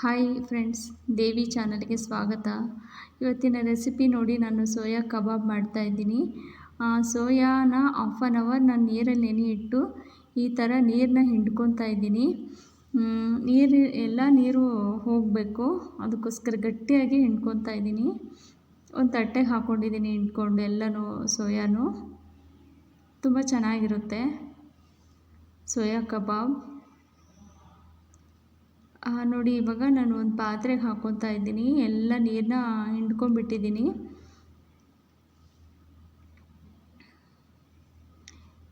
Hi friends ದೇವಿ ಚಾನಲ್ಗೆ ಸ್ವಾಗತ. ಇವತ್ತಿನ ರೆಸಿಪಿ ನೋಡಿ ನಾನು ಸೋಯಾ ಕಬಾಬ್ ಮಾಡ್ತಾಯಿದ್ದೀನಿ ಸೋಯಾನ ಹಾಫ್ ಆನ್ ಅವರ್ ನಾನು ನೀರಲ್ಲಿ ನೆನೆ ಇಟ್ಟು ಈ ಥರ ನೀರನ್ನ ಹಿಂಡ್ಕೊತಾ ಇದ್ದೀನಿ. ನೀರು, ಎಲ್ಲ ನೀರು ಹೋಗಬೇಕು. ಅದಕ್ಕೋಸ್ಕರ ಗಟ್ಟಿಯಾಗಿ ಹಿಂಡ್ಕೊತಾ ಇದ್ದೀನಿ. ಒಂದು ತಟ್ಟೆಗೆ ಹಾಕ್ಕೊಂಡಿದ್ದೀನಿ ಹಿಂಡ್ಕೊಂಡು ಎಲ್ಲನೂ, ಸೋಯಾನು. ತುಂಬ ಚೆನ್ನಾಗಿರುತ್ತೆ ಸೋಯಾ ಕಬಾಬ್. ನೋಡಿ, ಇವಾಗ ನಾನು ಒಂದು ಪಾತ್ರೆಗೆ ಹಾಕ್ಕೊತಾ ಇದ್ದೀನಿ. ಎಲ್ಲ ನೀರನ್ನ ಹಿಂಡ್ಕೊಂಡ್ಬಿಟ್ಟಿದ್ದೀನಿ.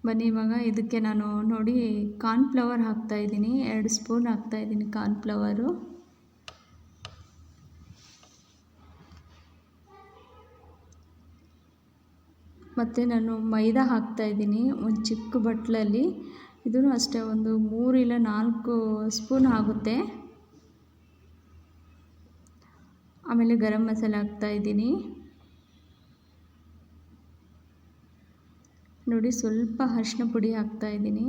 ಬನ್ನಿ, ಇವಾಗ ಇದಕ್ಕೆ ನಾನು ನೋಡಿ ಕಾರ್ನ್ ಫ್ಲವರ್ ಹಾಕ್ತಾ ಇದ್ದೀನಿ. ಎರಡು ಸ್ಪೂನ್ ಹಾಕ್ತಾ ಇದ್ದೀನಿ ಕಾರ್ನ್ ಫ್ಲವರು ಮತ್ತು ನಾನು ಮೈದಾ ಹಾಕ್ತಾಯಿದ್ದೀನಿ ಒಂದು ಚಿಕ್ಕ ಬಟ್ಲಲ್ಲಿ ಇದೂ ಅಷ್ಟೇ ಒಂದು ಮೂರು ಇಲ್ಲ ನಾಲ್ಕು ಸ್ಪೂನ್ ಆಗುತ್ತೆ. ಆಮೇಲೆ ಗರಂ ಮಸಾಲೆ ಹಾಕ್ತಾಯಿದ್ದೀನಿ ನೋಡಿ ಸ್ವಲ್ಪ ಅರಿಶಿನ ಪುಡಿ ಹಾಕ್ತಾಯಿದ್ದೀನಿ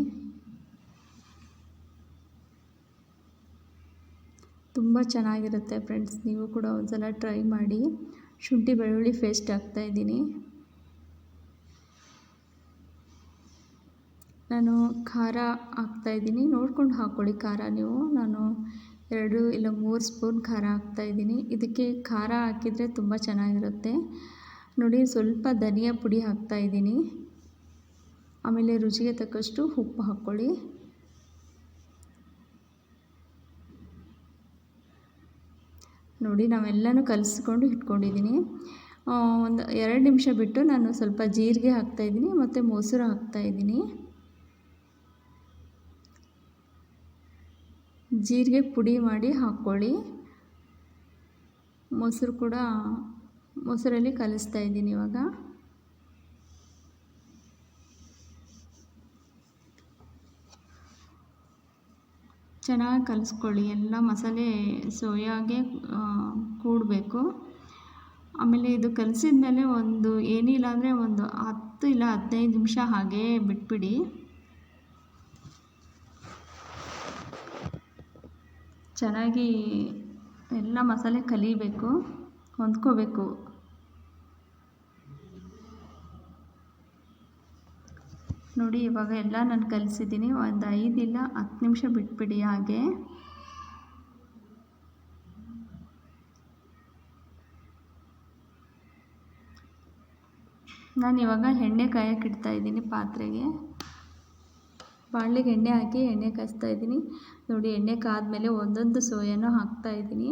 ತುಂಬ ಚೆನ್ನಾಗಿರುತ್ತೆ ಫ್ರೆಂಡ್ಸ್, ನೀವು ಕೂಡ ಒಂದ್ಸಲ ಟ್ರೈ ಮಾಡಿ. ಶುಂಠಿ ಬೆಳ್ಳುಳ್ಳಿ ಪೇಸ್ಟ್ ಹಾಕ್ತಾಯಿದ್ದೀನಿ ನಾನು ಖಾರ ಹಾಕ್ತಾಯಿದ್ದೀನಿ ನೋಡ್ಕೊಂಡು ಹಾಕ್ಕೊಳ್ಳಿ ಖಾರ ನೀವು. ನಾನು ಎರಡು ಇಲ್ಲ ಮೂರು ಸ್ಪೂನ್ ಖಾರ ಹಾಕ್ತಾಯಿದ್ದೀನಿ ಇದಕ್ಕೆ ಖಾರ ಹಾಕಿದರೆ ತುಂಬ ಚೆನ್ನಾಗಿರುತ್ತೆ. ನೋಡಿ, ಸ್ವಲ್ಪ ಧನಿಯಾ ಪುಡಿ ಹಾಕ್ತಾಯಿದ್ದೀನಿ ಆಮೇಲೆ ರುಚಿಗೆ ತಕ್ಕಷ್ಟು ಉಪ್ಪು ಹಾಕ್ಕೊಳ್ಳಿ. ನೋಡಿ, ನಾವೆಲ್ಲನೂ ಕಲಿಸ್ಕೊಂಡು ಇಟ್ಕೊಂಡಿದ್ದೀನಿ. ಒಂದು ಎರಡು ನಿಮಿಷ ಬಿಟ್ಟು ನಾನು ಸ್ವಲ್ಪ ಜೀರಿಗೆ ಹಾಕ್ತಾಯಿದ್ದೀನಿ ಮತ್ತು ಮೊಸರು ಹಾಕ್ತಾಯಿದ್ದೀನಿ ಜೀರಿಗೆ ಪುಡಿ ಮಾಡಿ ಹಾಕ್ಕೊಳ್ಳಿ. ಮೊಸರು ಕೂಡ ಮೊಸರಲ್ಲಿ ಕಲಿಸ್ತಾ ಇದ್ದೀನಿ ಇವಾಗ. ಚೆನ್ನಾಗಿ ಕಲಿಸ್ಕೊಳ್ಳಿ. ಎಲ್ಲ ಮಸಾಲೆ ಸೋಯಾಗೆ ಕೂಡಬೇಕು. ಆಮೇಲೆ ಇದು ಕಲಸಿದ ಮೇಲೆ ಒಂದು ಏನಿಲ್ಲ ಅಂದರೆ ಒಂದು ಹತ್ತು ಇಲ್ಲ ಹದಿನೈದು ನಿಮಿಷ ಹಾಗೇ ಬಿಟ್ಬಿಡಿ. ಚೆನ್ನಾಗಿ ಎಲ್ಲ ಮಸಾಲೆ ಕಲಿಬೇಕು, ಹೊಂದ್ಕೋಬೇಕು. ನೋಡಿ, ಇವಾಗ ಎಲ್ಲ ನಾನು ಕಲಿಸಿದ್ದೀನಿ. ಒಂದು ಐದಿಲ್ಲ, ಹತ್ತು ನಿಮಿಷ ಬಿಟ್ಬಿಡಿ ಹಾಗೆ. ನಾನು ಇವಾಗ ಎಣ್ಣೆ ಕಾಯಕ್ಕೆ ಇಡ್ತಾಯಿದ್ದೀನಿ ಪಾತ್ರೆಗೆ. ಬಾಣಲೆಗೆ ಎಣ್ಣೆ ಹಾಕಿ ಎಣ್ಣೆ ಕಾಯಿಸ್ತಾ ಇದ್ದೀನಿ. ನೋಡಿ, ಎಣ್ಣೆ ಕಾದ್ಮೇಲೆ ಒಂದೊಂದು ಸೋಯಾನು ಹಾಕ್ತಾಯಿದ್ದೀನಿ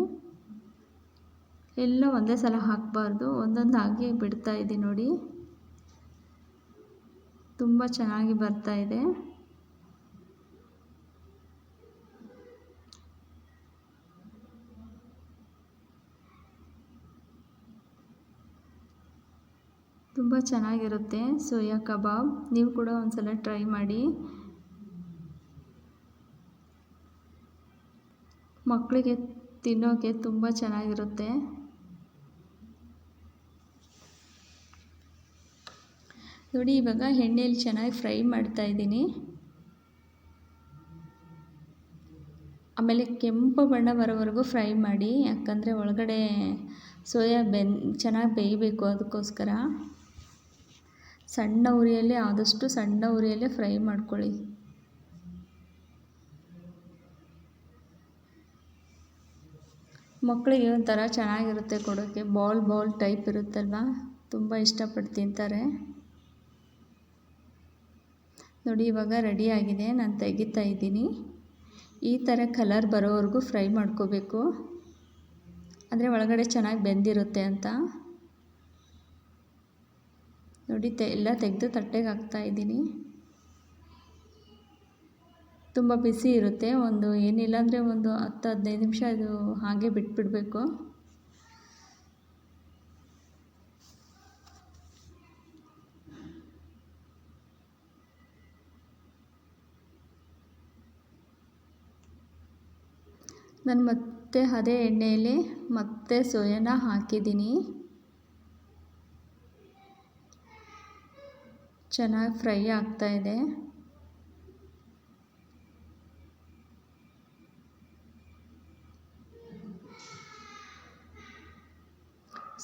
ಎಲ್ಲ ಒಂದೇ ಸಲ ಹಾಕಬಾರ್ದು. ಒಂದೊಂದು ಹಾಕಿ ಬಿಡ್ತಾ ಇದ್ದೀನಿ ನೋಡಿ. ತುಂಬ ಚೆನ್ನಾಗಿ ಬರ್ತಾ ಇದೆ. ತುಂಬ ಚೆನ್ನಾಗಿರುತ್ತೆ ಸೋಯಾ ಕಬಾಬ್. ನೀವು ಕೂಡ ಒಂದ್ಸಲ ಟ್ರೈ ಮಾಡಿ. ಮಕ್ಕಳಿಗೆ ತಿನ್ನೋಕ್ಕೆ ತುಂಬ ಚೆನ್ನಾಗಿರುತ್ತೆ. ನೋಡಿ, ಇವಾಗ ಎಣ್ಣೆಯಲ್ಲಿ ಚೆನ್ನಾಗಿ ಫ್ರೈ ಮಾಡ್ತಾ ಇದ್ದೀನಿ. ಆಮೇಲೆ ಕೆಂಪು ಬಣ್ಣ ಬರೋವರೆಗೂ ಫ್ರೈ ಮಾಡಿ, ಯಾಕಂದರೆ ಒಳಗಡೆ ಸೋಯಾ ಬೆನ್, ಚೆನ್ನಾಗಿ ಬೇಯಬೇಕು ಅದಕ್ಕೋಸ್ಕರ. ಸಣ್ಣ ಉರಿಯಲ್ಲಿ, ಆದಷ್ಟು ಸಣ್ಣ ಉರಿಯಲ್ಲೇ ಫ್ರೈ ಮಾಡ್ಕೊಳ್ಳಿ. ಮಕ್ಕಳಿಗೆ ಒಂಥರ ಚೆನ್ನಾಗಿರುತ್ತೆ ಕೊಡೋಕ್ಕೆ. ಬಾಲ್ ಬಾಲ್ ಟೈಪ್ ಇರುತ್ತಲ್ವ? ತುಂಬ ಇಷ್ಟಪಟ್ಟು ತಿಂತಾರೆ. ನೋಡಿ, ಇವಾಗ ರೆಡಿ ಆಗಿದೆ. ನಾನು ತೆಗಿತಾ ಇದ್ದೀನಿ. ಈ ಥರ ಕಲರ್ ಬರೋವರೆಗೂ ಫ್ರೈ ಮಾಡ್ಕೋಬೇಕು. ಅಂದರೆ ಒಳಗಡೆ ಚೆನ್ನಾಗಿ ಬೆಂದಿರುತ್ತೆ ಅಂತ. ನೋಡಿ, ತೆ ಎಲ್ಲ ತೆಗೆದು ತಟ್ಟೆಗೆ ಹಾಕ್ತಾಯಿದ್ದೀನಿ ತುಂಬ ಬಿಸಿ ಇರುತ್ತೆ. ಒಂದು ಏನಿಲ್ಲ ಅಂದರೆ ಒಂದು ಹತ್ತು, ಹದಿನೈದು ನಿಮಿಷ ಇದು ಹಾಗೆ ಬಿಟ್ಬಿಡಬೇಕು. ನಾನು ಮತ್ತೆ ಅದೇ ಎಣ್ಣೆಯಲ್ಲಿ ಮತ್ತೆ ಸೋಯಾನ ಹಾಕಿದ್ದೀನಿ. ಚೆನ್ನಾಗಿ ಫ್ರೈ ಆಗ್ತಾಯಿದೆ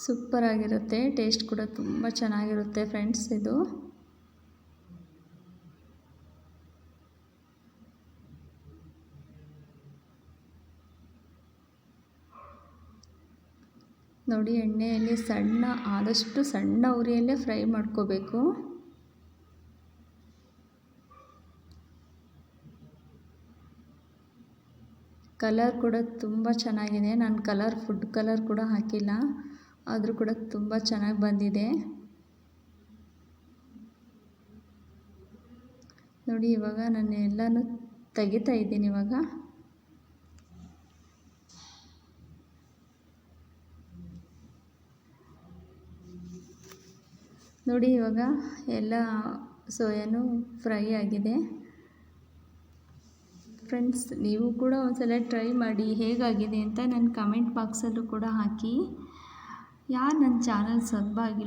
ಸೂಪರಾಗಿರುತ್ತೆ, ಟೇಸ್ಟ್ ಕೂಡ ತುಂಬ ಚೆನ್ನಾಗಿರುತ್ತೆ ಫ್ರೆಂಡ್ಸ್ ಇದು. ನೋಡಿ, ಎಣ್ಣೆಯಲ್ಲಿ ಸಣ್ಣ, ಆದಷ್ಟು ಸಣ್ಣ ಉರಿಯಲ್ಲೇ ಫ್ರೈ ಮಾಡ್ಕೋಬೇಕು. ಕಲರ್ ಕೂಡ ತುಂಬ ಚೆನ್ನಾಗಿದೆ. ನಾನು ಕಲರ್, ಫುಡ್ ಕಲರ್ ಕೂಡ ಹಾಕಿಲ್ಲ. ಆದರೂ ಕೂಡ ತುಂಬ ಚೆನ್ನಾಗಿ ಬಂದಿದೆ. ನೋಡಿ, ಇವಾಗ ನಾನು ಎಲ್ಲನೂ ತೆಗಿತಾ ಇದ್ದೀನಿ ಇವಾಗ. ನೋಡಿ, ಇವಾಗ ಎಲ್ಲ ಸೋಯಾನು ಫ್ರೈ ಆಗಿದೆ. ಫ್ರೆಂಡ್ಸ್, ನೀವು ಕೂಡ ಒಂದ್ಸಲ ಟ್ರೈ ಮಾಡಿ ಹೇಗಾಗಿದೆ ಅಂತ ನನ್ನ ಕಮೆಂಟ್ ಬಾಕ್ಸಲ್ಲೂ ಕೂಡ ಹಾಕಿ. ಯಾರು ನನ್ನ ಚಾನಲ್ ಸಬ್ ಆಗಿಲ್ಲ